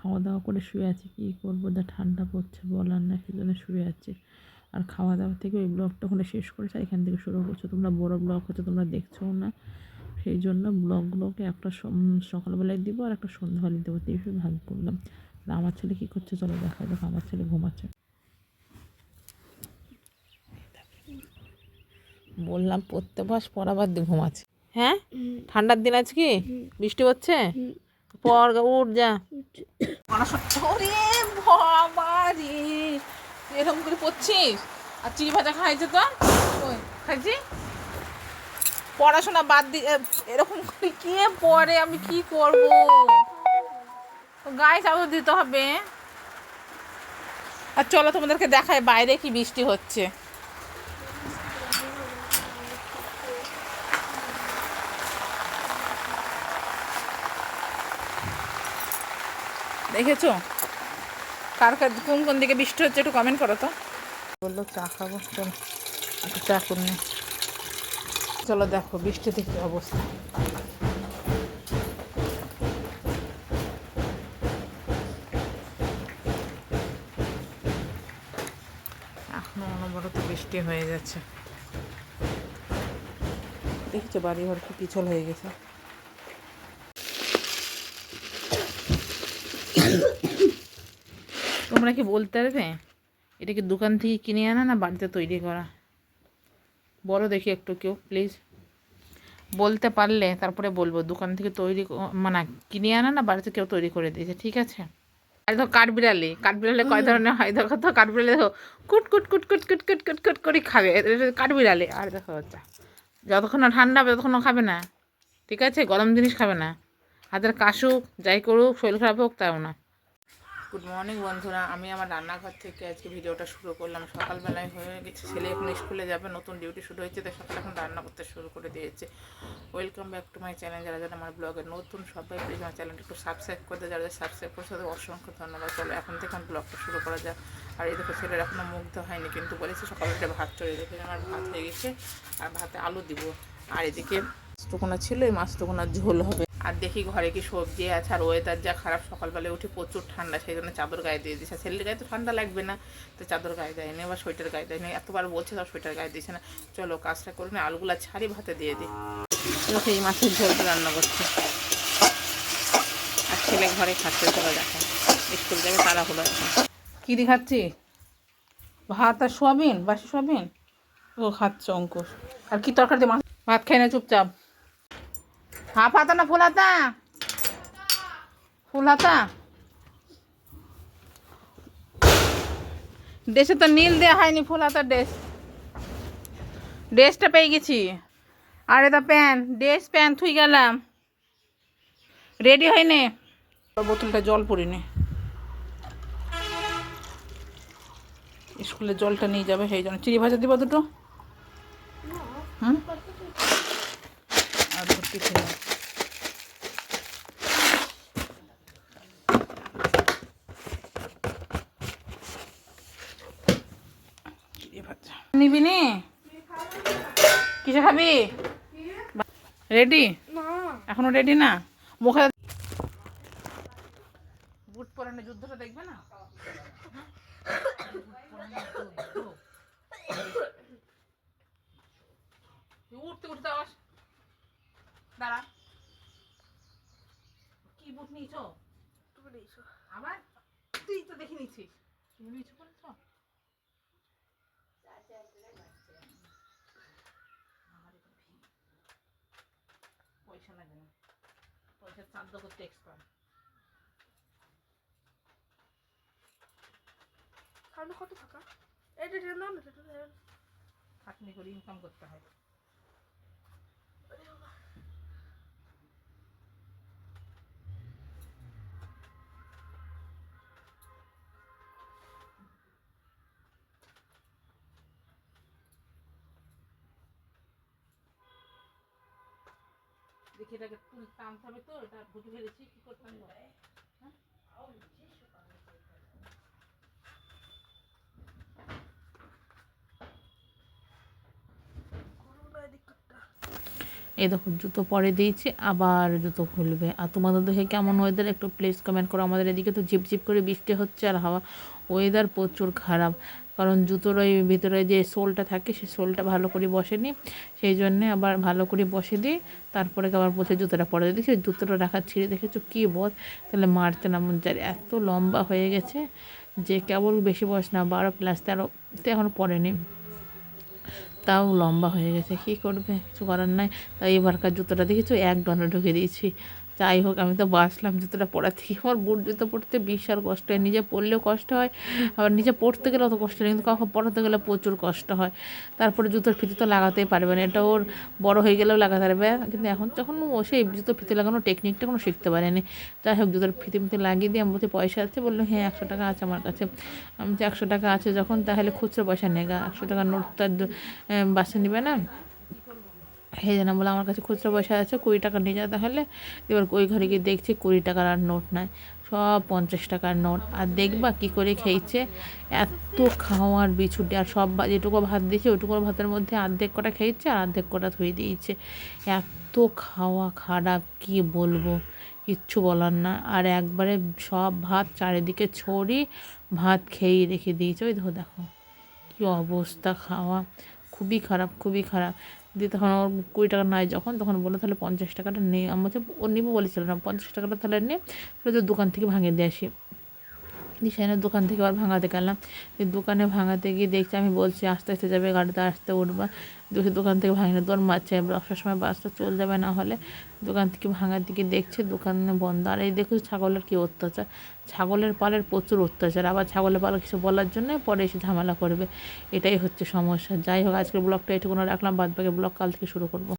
খাওয়া দাওয়া করে শুয়ে আছি কী করব? যা ঠান্ডা পড়ছে বলার না সেজন্য শুয়ে আছি? আর খাওয়া দাওয়া থেকে ওই ব্লগটা ওখানে শেষ করেছে এখান থেকে শুরু করছ। তোমরা বড় ব্লগ হচ্ছে তোমরা দেখছ না। সেই জন্য ব্লগগুলোকে একটা সকালবেলায় দিব আর একটা সন্ধ্যাবেলায় দেবো তো এইভাবে ভাগ করলাম। আর আমার ছেলে কী করছে চলো দেখা দেখো আমার ছেলে ঘুমাচ্ছে। বললাম পড়তে বস পড়াবার দিয়ে ঘুমাচ্ছে। হ্যাঁ? ঠান্ডার দিন আজকে? বৃষ্টি হচ্ছে পর উঠ যা। ওরে বাবা রে এরকম করে পড়ছিস আর চিড়ি ভাজা খাইছে তো খাইছি পড়াশোনা বাদ দিয়ে এরকম করে কে পড়ে? আমি কি করব? গায়ে চাদর দিতে হবে। আর চলো তোমাদেরকে দেখায় বাইরে কি বৃষ্টি হচ্ছে। দেখেছ? কার কার কোন কোন দিকে বৃষ্টি হচ্ছে একটু কমেন্ট করো তো। বলল চা খাব, চলো, একটু চা করে নি। চলো দেখো বৃষ্টিতে কি অবস্থা। এখনও অনবরত বৃষ্টি হয়ে যাচ্ছে দেখছ বাড়ি ঘর কি পিছল হয়ে গেছে। তোমরা কি বলতে পারবে? এটা কি দোকান থেকে কিনে আনা না বাড়িতে তৈরি করা? বলো দেখি একটু কেউ প্লিজ বলতে পারলে তারপরে বলব, দোকান থেকে তৈরি মানে কিনে আনা না বাড়িতে কেউ তৈরি করে দিয়েছে, ঠিক আছে? আর দেখো কাঠবিড়ালি কাঠবিড়ালি কয় ধরনের হয়? দেখো তো, কাঠবিড়ালি দেখো, কুট কুট কুট কুট কুট কুট কুট কুট করে খাবে। কাঠবিড়ালি। আর দেখো যতক্ষণ না ঠান্ডা হবে, ততক্ষণ খাবে না। ঠিক আছে? গরম জিনিস খাবে না। হাতের কাশুক যাই করুক, শরীর খারাপ হোক, তাও না। গুড মর্নিং বন্ধুরা। আমি আমার রান্নাঘর থেকে আজকে ভিডিওটা শুরু করলাম। সকালবেলায় হয়ে গেছে, ছেলে এখন স্কুলে যাবে, নতুন ডিউটি শুরু হয়েছে, তাই সকালে এখন রান্না করতে শুরু করে দিয়েছে। Welcome back to my channel যারা যারা আমার ব্লগের নতুন, সবাই প্লিজ আমার চ্যানেলটা একটু সাবস্ক্রাইব করে দেয় যারা যারা সাবস্ক্রাইব করছে, তাদের অসংখ্য ধন্যবাদ। চলো, এখন থেকে আমার ব্লগটা শুরু করা যাক। আর এই দেখো, ছেলের এখনও মুগ্ধ হয়নি, কিন্তু বলেছে সকালে একটা ভাত চড়ে দেখে আমার ভাত হয়ে গেছে, আর ভাতে আলু দিব। আর এদিকে মাছটুকুনা ছিল, এই মাছটুকুনার ঝোল হবে। আর দেখি ঘরে কি সবজি আছে আর ওয়েদার যা খারাপ সকালবেলায় উঠে প্রচুর ঠান্ডা, সেই জন্য চাদর গায়ে দিয়ে দিয়েছে। ছেলের গায়ে তো ঠান্ডা লাগবে না, তো চাদর গায়ে দেয় দেয়নি, আবার সোয়েটার গায়ে দেয়নি। এতবার বলছে তাও সোয়েটার গায়ে দিয়েছে না। চলো কাজটা করে না আলুগুলা ছাড়ি, ভাতে দিয়ে দিই। দেখো এই মাছের ঝোলটা রান্না করছে। আর ছেলে ঘরে খাচ্ছে, চলো দেখো। স্কুল যাবে তারা হলো কী দিয়ে খাচ্ছি? ভাত আর সোয়াবিন? বাসি সোয়াবিন? ও খাচ্ছে অঙ্কুশ আর কি তরকারি মাছ? ভাত খাই না, চুপচাপ। হাফ হাতা না ফুল হাতা ফুল হাতা ড্রেসে তো নীল দেওয়া হয়নি ফুল হাতার ড্রেস। ড্রেসটা পেয়ে গেছি। আর এটা প্যান্ট ড্রেস প্যান্ট থুই গেলাম। রেডি হয়নি? বোতলটা জল পড়িনি স্কুলে জলটা নিয়ে যাবে, সেই জন্য। চিড়ি ভাজা দিব দুটো? হুম? নিবি নি? কিসে খাবি? রেডি? এখনও রেডি না? মুখে বুট পরানো যুদ্ধটা দেখবে না? উঠতে উঠতে আওয়াজ দাঁড়া। কি বুট নিয়েছ? তুমি আবার? তুই তো দেখে নিছিস তুমি নিয়েছো বলেছ পয়সা লাগে না। পয়সার চাদ্দ করতে এক্সপার্ট খাওয়ানো কত টাকা? এটা নাম থাকনি করে ইনকাম করতে হয়। দেখি এটাকে টানতে হবে তো, এটা ঢুকে ফেলেছি হ্যাঁ? এই দেখো, জুতো পরে দিয়েছি, আবার জুতো খুলবে। আর তোমাদের দেখে কেমন ওয়েদার একটু প্লিজ কমেন্ট করো আমাদের এদিকে তো ঝিপঝিপ করে বৃষ্টি হচ্ছে আর হাওয়া ওয়েদার প্রচুর খারাপ। কারণ জুতোর ওই ভিতরে যে সোলটা থাকে সেই সোলটা ভালো করে বসেনি সেই জন্যে আবার ভালো করে বসে দিই। তারপরে আবার বলছে জুতোটা পরে দেখি জুতোটা রাখার ছিঁড়ে দেখেছ? কী বল তাহলে মারতে না মন চায় এত লম্বা হয়ে গেছে যে কেবল বেশি বয়স না, বারো প্লাস তেরোতে এখনও পড়েনি তাও লম্বা হয়ে গেছে। কী করবে? কিছু করার নাই। তাই এবারকার জুতোটা দেখেছ? এক ডনে ঢুকে দিয়েছি। যাই হোক, আমি তো বাসলাম জুতোটা পরা থেকে আমার বুট জুতো পরতে বিশাল কষ্ট হয়। নিজে পরলেও কষ্ট হয়, আবার নিজে পড়তে গেলে অত কষ্ট নেই কিন্তু কখন পড়াতে গেলে প্রচুর কষ্ট হয়। তারপরে জুতোর ফিতে তো লাগাতেই পারবে না। এটা ওর বড় হয়ে গেলেও লাগাতে পারবে। কিন্তু এখন যখন ও সেই জুতোর ফিতে লাগানোর টেকনিকটা কোনো শিখতে পারেনি। যাই হোক, জুতোর ফিতে ফিতে লাগিয়ে দিয়ে আমি বলছি পয়সা আছে। বলল হ্যাঁ একশো টাকা আছে আমার কাছে। আমি যে একশো টাকা আছে, যখন তাহলে খুচরো পয়সা নেগা। একশো টাকা নোট তার বাসা নিবে না? জন্য বলে আমার কাছে খুচরো পয়সা আছে, কুড়ি টাকা নিয়ে যাও তাহলে। এবার ওই ঘরে গিয়ে দেখছি কুড়ি টাকার আর নোট নাই, সব পঞ্চাশ টাকার নোট। আর দেখবা কি করে খেয়েছে, এত খাওয়ার বিছুটি। আর সব যেটুকু ভাত দিয়েছে ওইটুকু ভাতের মধ্যে অর্ধেক কটা খেয়েছে আর অর্ধেক কটা ধুয়ে দিয়েছে। এত খাওয়া খারাপ, কি বলব? কিচ্ছু বলার না। আর একবারে সব ভাত চারিদিকে ছড়ি ভাত খেয়েই রেখে দিয়েছে। ওই দেখো, কী অবস্থা খাওয়া। খুবই খারাপ খুবই খারাপ। দিয়ে তখন ওর কুড়ি টাকা নাই যখন, তখন বলল, তাহলে পঞ্চাশ টাকাটা নেই আমার ও নিবো বলেছিল না। পঞ্চাশ টাকাটা তাহলে নিয়ে তাহলে তো দোকান থেকে ভাঙিয়ে দিয়ে আসি। সেখানে দোকান থেকে আবার ভাঙাতে গেলাম দোকানে ভাঙাতে গিয়ে দেখছি আমি বলছি, আস্তে আস্তে যাবে গাড়িতে, আসতে উঠবা। দেখি দোকান থেকে ভাঙিয়ে দৌড় মারছে। বর্ষার সময় বাসটা চলে যাবে না হলে দোকান থেকে ভাঙার দিকে দেখছে দোকানে বন্ধ। আর এই দেখো ছাগলের কী অত্যাচার। ছাগলের পালের প্রচুর অত্যাচার। আবার ছাগলের পালের কিছু বলার জন্য পরে এসে ঝামেলা করবে। এটাই হচ্ছে সমস্যা। যাই হোক, আজকের ব্লগটা এটুকুনো রাখলাম। বাদ বাকি ব্লগ কাল থেকে শুরু করব।